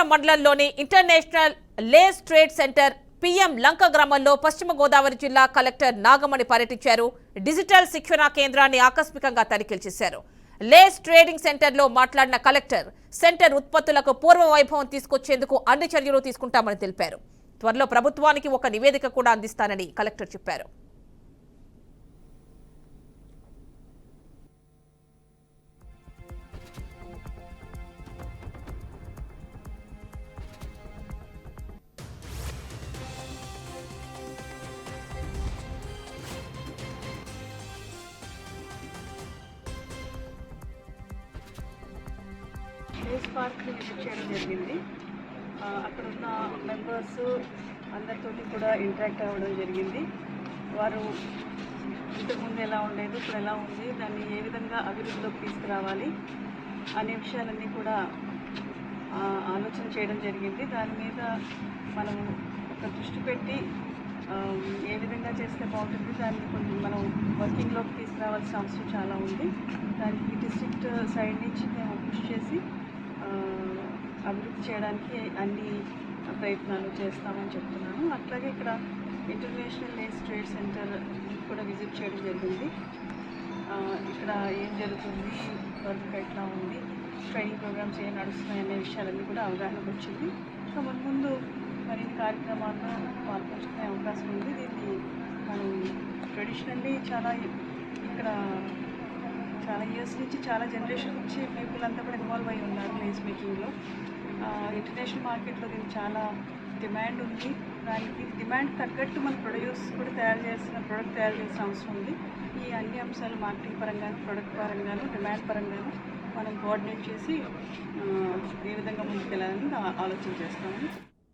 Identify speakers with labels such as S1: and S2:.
S1: అమలాపురం మండలంలోని international lace trade centre PM Lanka గ్రామంలో పశ్చిమ గోదావరి జిల్లా కలెక్టర్ నాగమణి పర్యటించారు. డిజిటల్ శిక్షణా కేంద్రాన్ని ఆకస్మికంగా తనిఖీలు చేశారు. లేస్ ట్రేడింగ్ సెంటర్లో మాట్లాడిన కలెక్టర్ సెంటర్ ఉత్పత్తులకు పూర్వ వైభవం తీసుకొచ్చేందుకు అన్ని చర్యలు తీసుకుంటామని తెలిపారు. త్వరలో ప్రభుత్వానికి ఒక నివేదిక కూడా అందిస్తానని కలెక్టర్ చెప్పారు.
S2: స్పేస్ పార్క్ని విజిట్ చేయడం జరిగింది. అక్కడ ఉన్న మెంబర్స్ అందరితోటి కూడా ఇంటరాక్ట్ అవ్వడం జరిగింది. వారు ఇంతకుముందు ఎలా ఉండేది ఇప్పుడు ఎలా ఉంది దాన్ని ఏ విధంగా అభివృద్ధిలోకి తీసుకురావాలి అనే విషయాలన్నీ కూడా ఆలోచన చేయడం జరిగింది. దాని మీద మనం ఒక దృష్టి పెట్టి ఏ విధంగా చేస్తే బాగుంటుంది దాన్ని కొంచెం మనం వర్కింగ్లోకి తీసుకురావాల్సిన అవసరం చాలా ఉంది. దానికి డిస్ట్రిక్ట్ సైడ్ నుంచి మేము కృషి అభివృద్ధి చేయడానికి అన్ని ప్రయత్నాలు చేస్తామని చెప్తున్నాను. అట్లాగే ఇక్కడ ఇంటర్నేషనల్ లేస్ ట్రేడ్ సెంటర్ కూడా విజిట్ చేయడం జరిగింది. ఇక్కడ ఏం జరుగుతుంది? వర్క్ ఎట్లా ఉంది? ట్రైనింగ్ ప్రోగ్రామ్స్ ఏం నడుస్తున్నాయి అనే విషయాలన్నీ కూడా అవగాహనకు వచ్చింది. సో ముందు ముందు మరిన్ని కార్యక్రమాల్లో పాల్పంచుకునే అవకాశం ఉంది. దీన్ని మనం ట్రెడిషనల్లీ చాలా ఇక్కడ చాలా ఇయర్స్ నుంచి చాలా జనరేషన్ నుంచి పీపుల్ అంతా కూడా ఇన్వాల్వ్ అయి ఉన్నారు లేస్ మేకింగ్లో ఇంటర్నేషనల్ మార్కెట్లో దీనికి చాలా డిమాండ్ ఉంది. దానికి డిమాండ్ తగ్గట్టు మన ప్రొడ్యూస్ కూడా తయారు చేసిన ప్రోడక్ట్ తయారు చేసిన అవసరం ఉంది. ఈ అన్ని అంశాలు మార్కెటింగ్ పరంగాను ప్రొడక్ట్ పరంగాను డిమాండ్ పరంగాను మనం కోఆర్డినేట్ చేసి ఏ విధంగా ముందుకెళ్ళాలని ఆలోచన చేస్తాము.